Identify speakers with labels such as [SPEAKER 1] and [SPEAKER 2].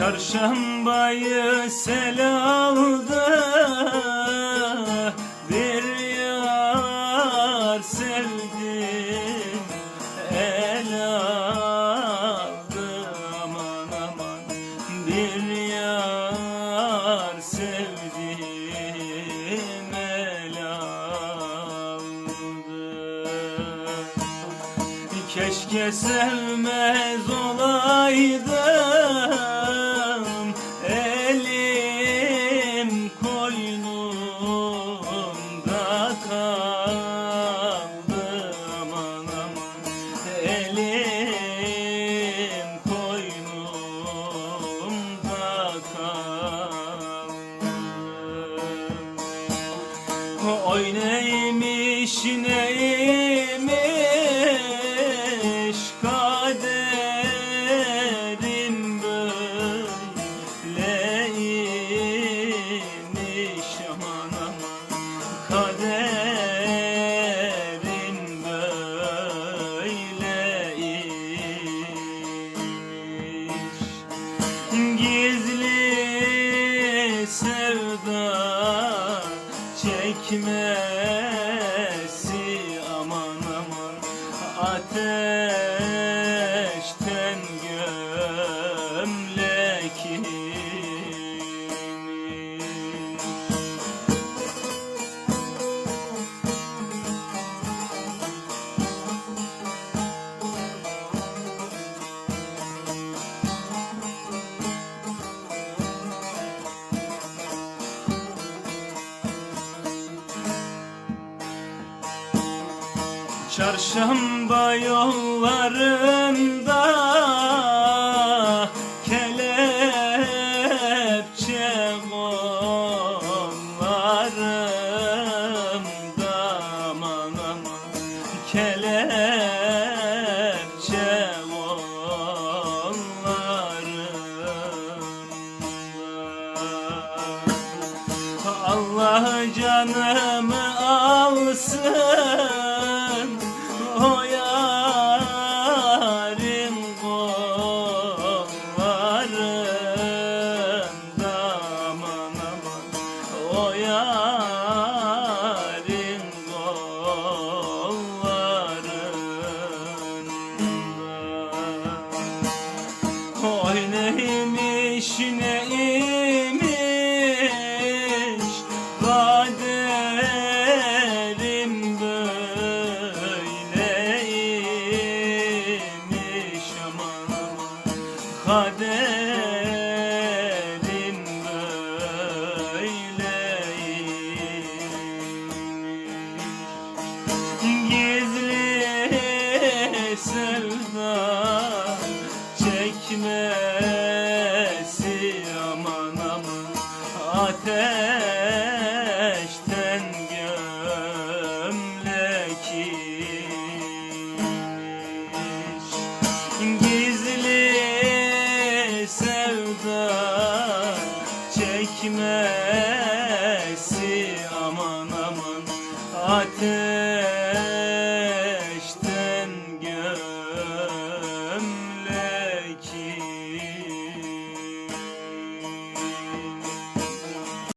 [SPEAKER 1] Çarşambayı sel aldı Bir yar sevdim. El aldı aman aman Bir yar sevdim. El aldı Keşke sevmez olaydım Oy neymiş neymiş kaderim böyleymiş aman kaderim böyleymiş. Gizli sevda çekmesi Çarşamba yollarında kelepçe kollarımda. Aman aman. Kelepçe kollarımda. Allah canımı alsın kaderim böyleymiş. Gizli sevda çekmesi aman aman çekmesi aman aman ateşten